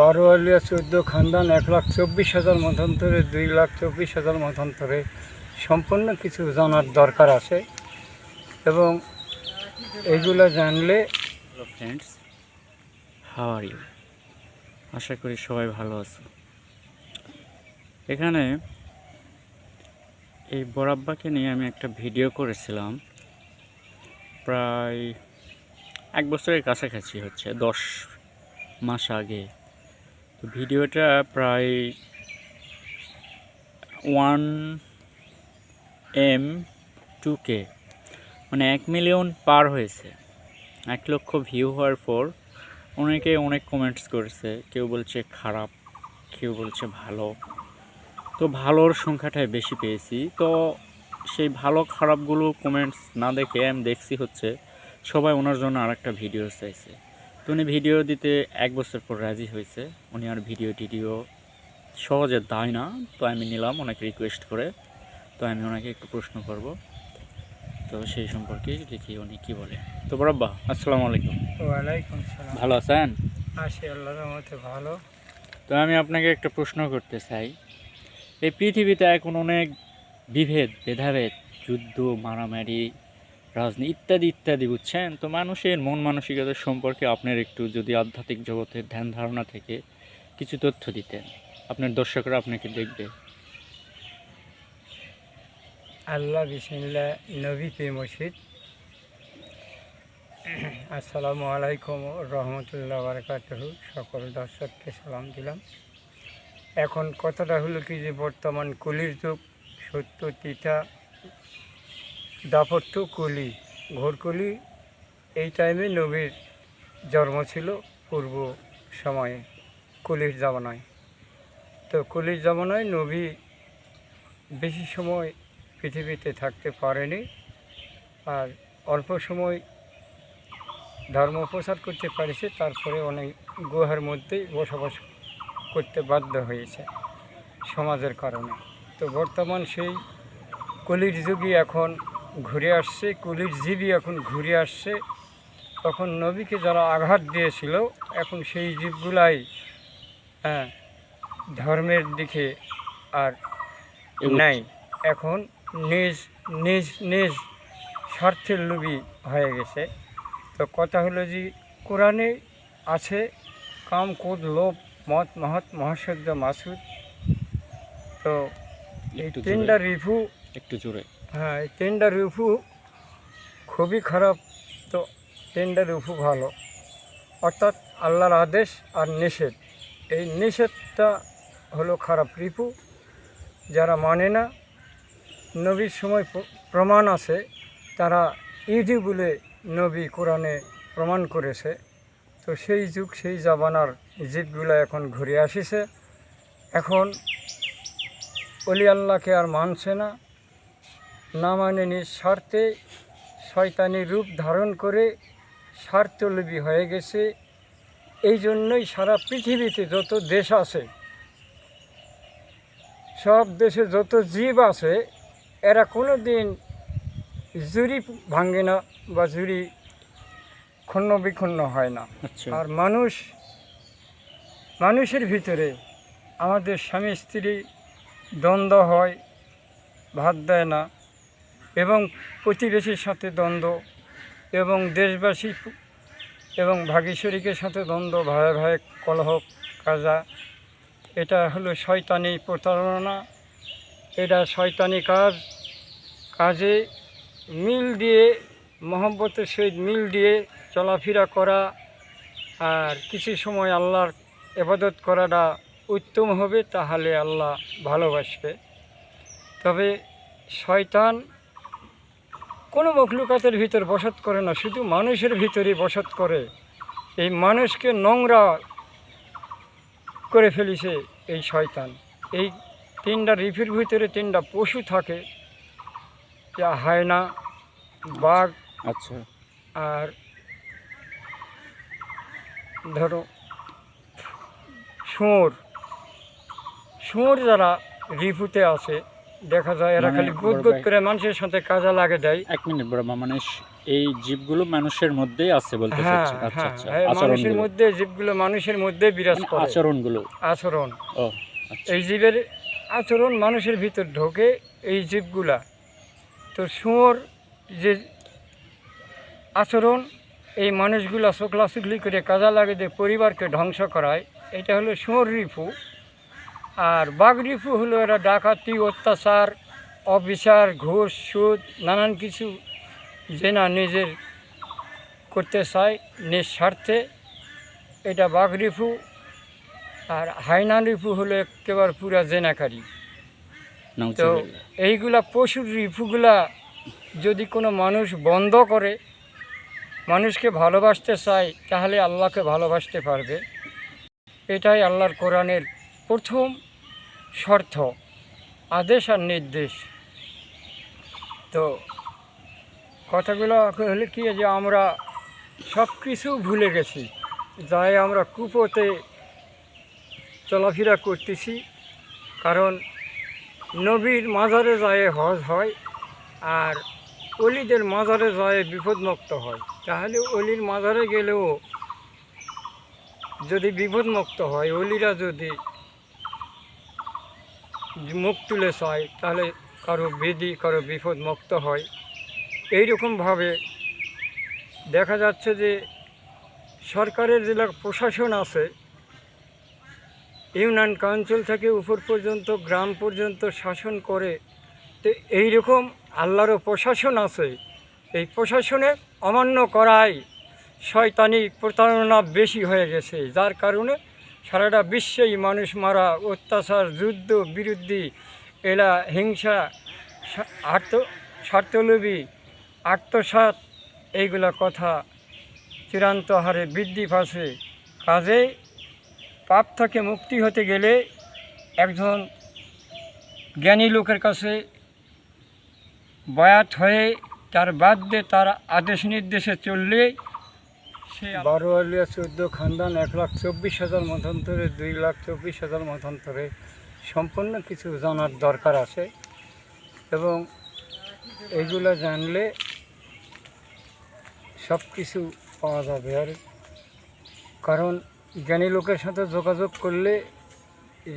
বারো আলিয়া চোদ্দ খানদান, এক লাখ চব্বিশ হাজার মতান্তরে, দুই লাখ চব্বিশ হাজার মতান্তরে সম্পূর্ণ কিছু জানার দরকার আছে। এবং এগুলো জানলে ফ্রেন্ডস হাউ আর ইউ আশা করি সবাই ভালো আছো। এখানে এই বরাব্বাকে নিয়ে আমি একটা ভিডিও করেছিলাম। প্রায় এক বছরের কাছাকাছি হচ্ছে, দশ মাস আগে। ভিডিওটা প্রায় ওয়ান এম টু কে মানে এক মিলিয়ন পার হয়েছে। এক লক্ষ ভিউ হওয়ার পর অনেকে অনেক কমেন্টস করেছে, কেউ বলছে খারাপ, কেউ বলছে ভালো। তো ভালোর সংখ্যাটাই বেশি পেয়েছি। তো সেই ভালো খারাপগুলো কমেন্টস না দেখে আমি দেখছি হচ্ছে সবাই ওনার জন্য আর একটা ভিডিও চাইছে। তো উনি ভিডিও দিতে এক বছর পর রাজি হয়েছে। উনি আর ভিডিও টিডিও সহজে দেয় না। তো আমি নিলাম অনেক রিকোয়েস্ট করে। তো আমি ওনাকে একটু প্রশ্ন করব। তো সেই সম্পর্কে দেখি উনি কি বলে। তো বরাব্বা আসসালামু আলাইকুম। ওয়ালাইকুম সালাম। ভালো আছেন? আসি আল্লাহর মতে ভালো। তো আমি আপনাকে একটা প্রশ্ন করতে চাই। এই পৃথিবীতে এখন অনেক বিভেদ ভেদাভেদ যুদ্ধ মারামারি রাজনীতি ইত্যাদি ইত্যাদি, বুঝছেন? তো মানুষের মন মানসিকতা সম্পর্কে আপনার একটু যদি আধ্যাত্মিক জগতের ধ্যান ধারণা থেকে কিছু তথ্য দিতেন। আপনার দর্শকরা আপনাকে দেখবে। আল্লাহ বিসমিল্লা নবী পে মসজিদ আসসালামু আলাইকুম রহমতুল্লাহ বারকাতহু। সকল দর্শককে সালাম দিলাম। এখন কথাটা হলো কি যে বর্তমান কলির যুগ সত্য, তিতা দাপত্য কলি ঘোরকলি এই টাইমে নবীর জন্ম ছিল পূর্ব সময়ে, কলির জামানায়। তো কলির জামানায় নবী বেশি সময় পৃথিবীতে থাকতে পারেনি আর অল্প সময় ধর্ম প্রচার করতে পারেছে, তারপরে অনেক গুহার মধ্যেই বসবাস করতে বাধ্য হয়েছে সমাজের কারণে। তো বর্তমান সেই কলির যুগই এখন ঘুরে আসছে কলির জীবই এখন ঘুরে আসছে। তখন নবীকে যারা আঘাত দিয়েছিল এখন সেই জীবগুলাই হ্যাঁ ধর্মের দিকে আর নাই। এখন নিজ নিজ নিজ স্বার্থের লোভী হয়ে গেছে। তো কথা হলো যে কোরআনে আছে কাম কোদ লোভ মত মহৎ মহাসদ্য মাসুদ। তো এই। তিনটা রিভু একটু জোরে। হ্যাঁ এই তিনটা রিভু খুবই খারাপ। তো তিনটা রিভু ভালো। অর্থাৎ আল্লাহর আদেশ আর নিষেধ। এই নিষেধটা হলো খারাপ রিপু যারা মানে না, নবীর সময় প্র- প্রমাণ আছে, তারা ইদি বলে নবী কোরআনে প্রমাণ করেছে, তো সেই যুগ, সেই জামানার জীবগুলো এখন ঘুরে আসিছে। এখন অলি আল্লাহকে আর মানছে না। না মানে নিজ স্বার্থে শয়তানি রূপ ধারণ করে স্বার্থলোভী হয়ে গেছে। এই জন্যই সারা পৃথিবীতে যত দেশ আছে সব দেশে যত জীব আছে এরা কোনো দিন জুরি ভাঙে না বা জুরি ক্ষণ্ণ বিক্ষণ্ণ হয় না। আচ্ছা। আর মানুষ মানুষের ভিতরে আমাদের স্বামী স্ত্রী দ্বন্দ্ব হয় ভাত দেয় না। এবং প্রতিবেশীর সাথে দ্বন্দ্ব এবং দেশবাসী এবং ভাগীশ্বরীকের সাথে দ্বন্দ্ব ভাই ভাই কলহ, কাজা, এটা হলো শয়তানি প্রতারণা। এটা শয়তানি কাজ। কাজে মিল দিয়ে, মহব্বতের সহিত মিল দিয়ে চলাফেরা করা আর কিছু সময় আল্লাহর এবাদত করাটা উত্তম হবে, তাহলে আল্লাহ ভালোবাসবে। তবে শয়তান কোনো মখলুকাতের ভিতর বসত করে না শুধু মানুষের ভিতরে বসত করে। এই মানুষকে নোংরা করে ফেলিছে এই শয়তান। এই তিনটা রিফির ভিতরে তিনটা পশু থাকে। যা হায়না বাঘ আচ্ছা। আর ধরো শুয়োর। শুয়োর যারা রিফুতে আছে দেখা যায় এরা মানে খালি গুদ গুদ করে মানুষের সাথে কাজে লাগে দেয়। এক মিনিট বড় মানে এই জীবগুলো মানুষের মধ্যেই আছে বলতে হ্যাঁ আচ্ছা হ্যাঁ আচ্ছা মানুষের মধ্যে জীবগুলো মানুষের মধ্যে বিরাজ মানে করে। আচরণগুলো। আচরণ। ও আচ্ছা। এই জীবের আচরণ মানুষের ভিতর ঢোকে এই জীবগুলা। তো শুয়োর যে আচরণ এই মানুষগুলা চোখলাচুকলি করে কাজা লাগে দিয়ে পরিবারকে ধ্বংস করায় এটা হলো শুয়োর রিফু আর বাঘ রিফু হলো এরা ডাকাতি অত্যাচার অবিচার ঘুষ সুদ নানান কিছু যে না নিজের করতে চায় নিঃস্বার্থে। এটা বাঘ রিফু আর হাইনা রিফু হলো একেবারে পুরা জেনাকারী। তো এইগুলা পশুর রিফুগুলা যদি কোনো মানুষ বন্ধ করে মানুষকে ভালোবাসতে চায় তাহলে আল্লাহকে ভালোবাসতে পারবে। এটাই আল্লাহর কোরআনের প্রথম শর্ত, আদেশ আর নির্দেশ। তো কথাগুলো হলে কি যে আমরা সব কিছু ভুলে গেছি, যাই আমরা কুপোতে চলাফেরা করতেছি, কারণ নবীর মাজারে যায় হজ হয় আর অলিদের মাজারে যায় বিপদমুক্ত হয়। তাহলে অলির মাজারে গেলেও যদি বিপদমুক্ত হয়, অলিরা যদি মুখ তুলে চায়, তাহলে কারও বেদি কারও বিপদ মুক্ত হয়। এইরকমভাবে দেখা যাচ্ছে যে সরকারের জেলা প্রশাসন আছে, ইউনিয়ন কাউন্সিল থেকে উপর পর্যন্ত, গ্রাম পর্যন্ত শাসন করে, তো এইরকম আল্লাহরও প্রশাসন আছে। এই প্রশাসনে অমান্য করায় শয়তানি প্রতারণা বেশি হয়ে গেছে, যার কারণে সারাটা বিশ্বেই মানুষ মারা, অত্যাচার, যুদ্ধ, বিরুদ্ধে এরা হিংসা আত্ম স্বার্থলোভী আত্মসাত এইগুলা কথা চূড়ান্ত হারে বৃদ্ধি পাচ্ছে। কাজে পাপ থেকে মুক্তি হতে গেলে একজন জ্ঞানী লোকের কাছে বয়াত হয়ে তার বাদ্যে তার আদেশ নির্দেশে চললে বারো আলিয়া চোদ্দ খানদান এক লাখ চব্বিশ হাজার মতান্তরে, দুই লাখ চব্বিশ হাজার মতান্তরে সম্পূর্ণ কিছু জানার দরকার আছে। এবং এগুলো জানলে সব কিছু পাওয়া যাবে। আর কারণ জ্ঞানী লোকের সাথে যোগাযোগ করলে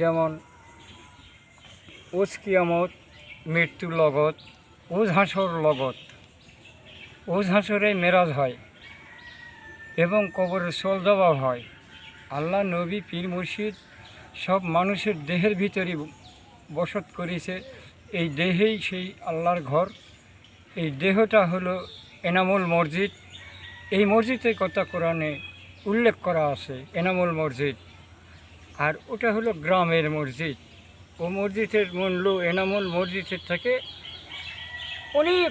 যেমন ওজ কিয়ামত মৃত্যু লগত, ওজ হাঁসর লগত, ওজ হাঁসরে মেরাজ হয়। এবং কবরের সোল জবাব হয়। আল্লাহ নবী, পীর, মুর্শিদ সব মানুষের দেহের ভিতরে বসত করেছে। এই দেহেই সেই আল্লাহর ঘর। এই দেহটা হলো এনামুল মসজিদ। এই মসজিদের কথা কোরআনে উল্লেখ করা আছে, এনামুল মসজিদ। আর ওটা হলো গ্রামের মসজিদ। ও মসজিদের মূল্য এনামুল মসজিদের থেকে অনেক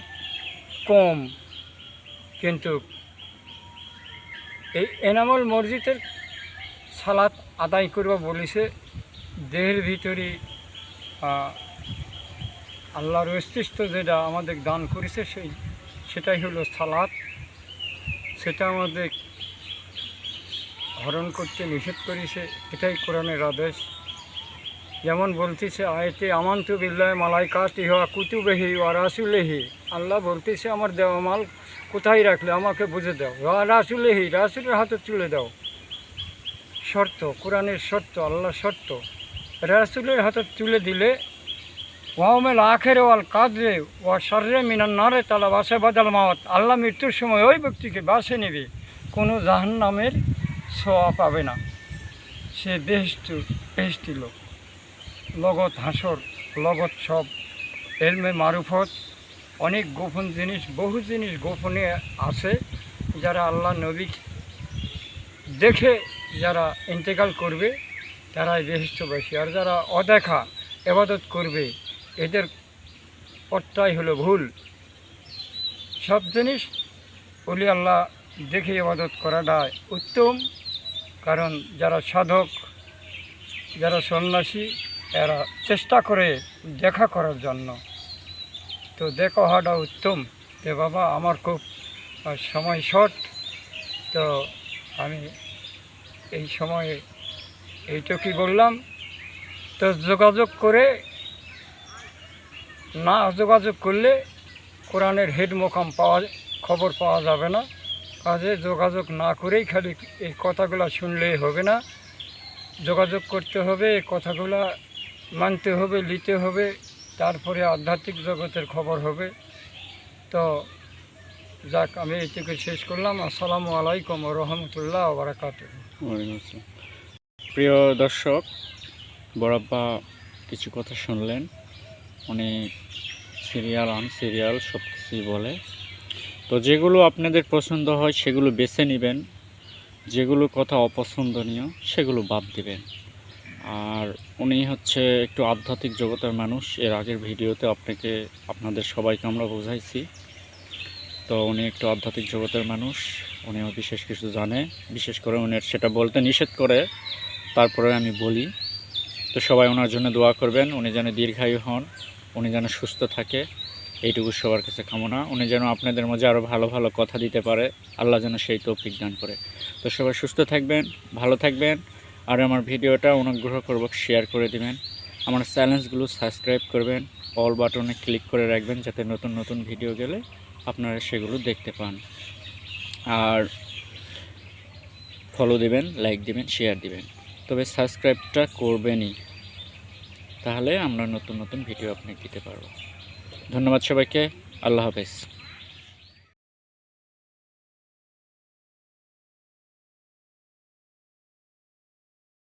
কম। কিন্তু এই এনামল মসজিদের সালাত আদায় করবা বলেছে। দেহের ভিতরে আল্লাহর অস্তিত্ব যেটা আমাদের দান করেছে সেই, সেটাই হলো সালাত। সেটা আমাদের হরণ করতে নিষেধ করেছে। এটাই কোরআনের আদেশ। যেমন বলতেছে আয়তে আমান্তু বিল্লাহ মালাইকাত ইহা কুতুবেহি ওয়া রাসুলেহি। আল্লাহ বলতেছে, আমার দেওয়া মাল কোথায় রাখলে আমাকে বুঝে দাও। রাসুলেহি, রাসুলের হাতে তুলে দাও। শর্ত, কোরআনের শর্ত আল্লাহ শর্ত। রাসুলের হাতে তুলে দিলে ওয়ামেল আখেরে ওয়াল কাদরে ওয়া শর্রে মিনান নারে তালা বাসে বাদাল মাওয়াত আল্লাহ মৃত্যুর সময় ওই ব্যক্তিকে বাসে নেবে। কোনো জাহান নামের ছোঁয়া পাবে না। সে বেহস্তি বেহস্তি লোক। লগত হাসর লগত সব। এলমে মারুফত, অনেক গোপন জিনিস, বহু জিনিস গোপনে আছে যারা আল্লাহ নবী দেখে যারা ইন্তেকাল করবে, তারাই বেহস্তবাসী আর যারা অদেখা, এবাদত করবে, এদের পথটাই হলো ভুল। সব জিনিস বলি আল্লাহ দেখে ইবাদত করাটা উত্তম। কারণ যারা সাধক, যারা সন্ন্যাসী এরা চেষ্টা করে দেখা করার জন্য। তো দেখা হওয়াটা উত্তম। যে বাবা, আমার খুব সময় শর্ট তো আমি এই সময়ে এইটুকুই বললাম। তো যোগাযোগ করে, না যোগাযোগ করলে কোরআনের হেড মোকাম পাওয়া, খবর পাওয়া যাবে না। কাজে যোগাযোগ না করেই খালি এই কথাগুলো শুনলেই হবে না। যোগাযোগ করতে হবে, এই কথাগুলো মানতে হবে নিতে হবে, তারপরে আধ্যাত্মিক জগতের খবর হবে। তো যাক, আমি এইটুকু শেষ করলাম। আসসালামু আলাইকুম রহমতুল্লাহ বারাকাত প্রিয় দর্শক বড়াব্বা কিছু কথা শুনলেন। উনি সিরিয়াল আন সিরিয়াল সব কিছুই বলে। তো যেগুলো আপনাদের পছন্দ হয়, সেগুলো বেছে নেবেন। যেগুলো কথা অপছন্দনীয়, সেগুলো বাদ দিবেন। আর উনি হচ্ছে একটু আধ্যাত্মিক জগতের মানুষ। এর আগের ভিডিওতে আপনাকে, আপনাদের সবাইকে আমরা বোঝাইছি। তো উনি একটু আধ্যাত্মিক জগতের মানুষ, উনিও বিশেষ কিছু জানে। বিশেষ করে উনি সেটা বলতে নিষেধ করে, তারপরে আমি বলি। তো সবাই ওনার জন্য দোয়া করবেন, উনি যেন দীর্ঘায়ু হন, উনি যেন সুস্থ থাকে। এইটুকু সবার কাছে কামনা। উনি যেন আপনাদের মাঝে আরও ভালো ভালো কথা দিতে পারে। আল্লাহ যেন সেই তৌফিক দান করে। তো সবাই সুস্থ থাকবেন, ভালো থাকবেন। আর আমার ভিডিওটা অনুগ্রহ করব শেয়ার করে দিবেন। আমার চ্যানেলসগুলো সাবস্ক্রাইব করবেন অল বাটনে ক্লিক করে রাখবেন যাতে নতুন নতুন ভিডিও গেলে আপনারা সেগুলো দেখতে পান। আর ফলো দিবেন লাইক দিবেন শেয়ার দিবেন। তবে সাবস্ক্রাইবটা করবেনই। তাহলে আমরা নতুন নতুন ভিডিও আপনাকে দিতে পারব। ধন্যবাদ সবাইকে, আল্লাহ হাফেজ।